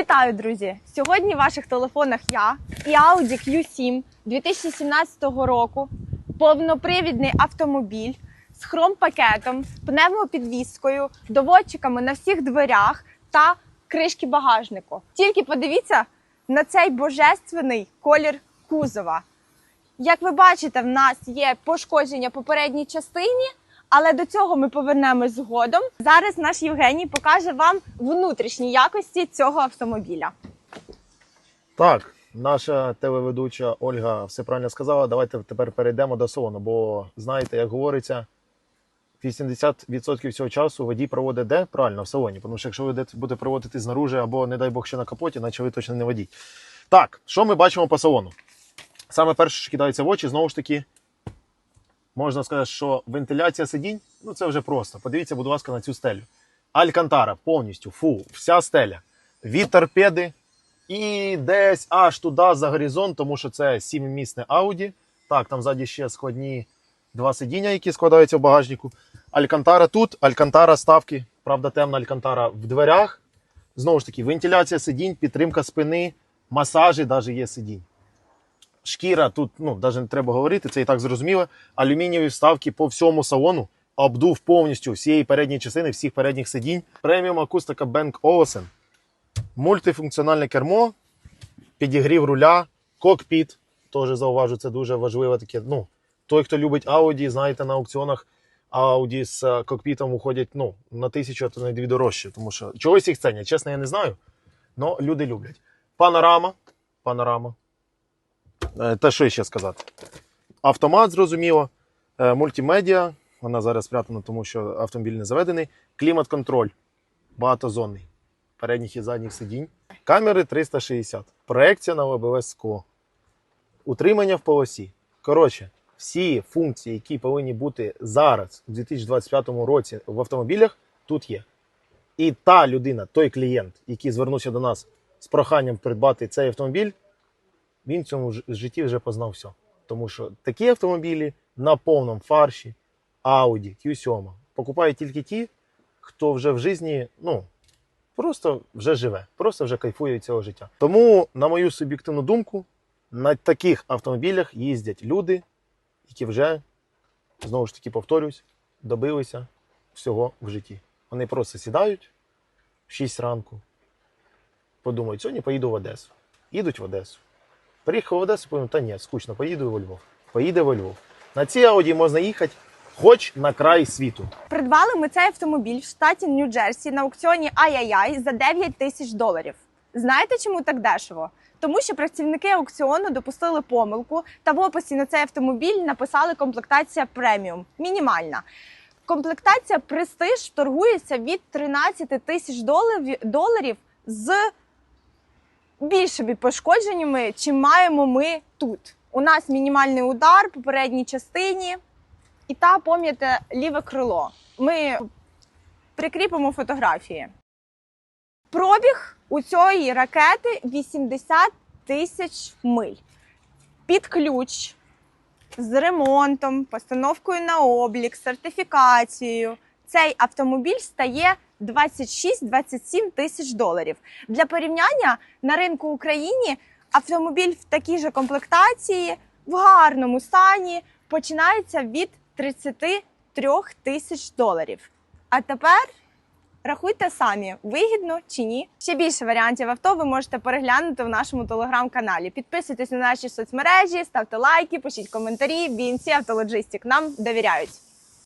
Вітаю, друзі! Сьогодні в ваших телефонах я і Audi Q7 2017 року. Повнопривідний автомобіль з хром-пакетом, пневмопідвіскою, доводчиками на всіх дверях та кришки багажнику. Тільки подивіться на цей божественний колір кузова. Як ви бачите, в нас є пошкодження попередній частині, але до цього ми повернемось згодом. Зараз наш Євгеній покаже вам внутрішні якості цього автомобіля. Так, наша телеведуча Ольга все правильно сказала. Давайте тепер перейдемо до салону, бо знаєте, як говориться, 80% всього часу водій проводить де? Правильно, в салоні. Тому що якщо ви будете проводити знаружи або, не дай Бог, ще на капоті, наче ви точно не водій. Так, що ми бачимо по салону? Саме перше, що кидається в очі, знову ж таки, можна сказати, що вентиляція сидінь, ну це вже просто. Подивіться, будь ласка, на цю стелю. Алькантара повністю, фу, вся стеля. Від торпеди і десь аж туди за горизонт, тому що це сімимісне Audi. Так, там ззаді ще складні два сидіння, які складаються в багажнику. Алькантара тут, Алькантара ставки, правда, темна Алькантара в дверях. Знову ж таки, вентиляція сидінь, підтримка спини, масажі навіть є сидінь. Шкіра тут, ну, навіть не треба говорити, це і так зрозуміло. Алюмінієві вставки по всьому салону, обдув повністю всієї передньої частини, всіх передніх сидінь. Преміум акустика Bang Olufsen. Мультифункціональне кермо, підігрів руля, кокпіт. Теж зауважу, це дуже важливе таке. Ну, той, хто любить Audi, знаєте, на аукціонах Audi з е, кокпітом уходять ну, на тисячу, а то на дві дорожче. Тому що чогось їх ценять, чесно, я не знаю. але люди люблять. Панорама. Панорама. Е, Та що ще сказати? Автомат, зрозуміло. Е, Мультимедіа. Вона зараз спрятана, тому що автомобіль не заведений. Клімат-контроль. Багатозонний. Передніх і задніх сидінь. Камери 360. Проекція на ОБС скло. Утримання в полосі. Коротше, всі функції, які повинні бути зараз, у 2025 році в автомобілях, тут є. І та людина, той клієнт, який звернувся до нас з проханням придбати цей автомобіль, він в цьому житті вже познав все. Тому що такі автомобілі на повному фарші, Audi, Q7, покупають тільки ті, хто вже в житті, ну, просто вже живе, просто вже кайфує від цього життя. Тому, на мою суб'єктивну думку, на таких автомобілях їздять люди, які вже, знову ж таки, повторюсь, добилися всього в житті. Вони просто сідають в 6 ранку, подумають, сьогодні поїду в Одесу. Їдуть в Одесу. Приїхав в Одесу, подумав, та ні, скучно, поїду во Львов. Поїде во Львов. На цій Ауді можна їхати хоч на край світу. Придбали ми цей автомобіль в штаті Нью-Джерсі на аукціоні Ай-Яй-Яй за 9 тисяч доларів. Знаєте, чому так дешево? Тому що працівники аукціону допустили помилку та в описі на цей автомобіль написали комплектація преміум мінімальна. Комплектація престиж торгується від 13 тисяч доларів з більшими пошкодженнями, чим маємо ми тут. У нас мінімальний удар по передній частині і та пом'яте ліве крило. Ми прикріпимо фотографії. Пробіг у цієї ракети 80 тисяч миль. Під ключ з ремонтом, постановкою на облік, сертифікацією. Цей автомобіль стає 26-27 тисяч доларів. Для порівняння на ринку України автомобіль в такій же комплектації в гарному стані починається від 33 тисяч доларів. А тепер рахуйте самі, вигідно чи ні. Ще більше варіантів авто ви можете переглянути в нашому телеграм-каналі. Підписуйтесь на наші соцмережі, ставте лайки, пишіть коментарі. BNC Автологистик нам довіряють.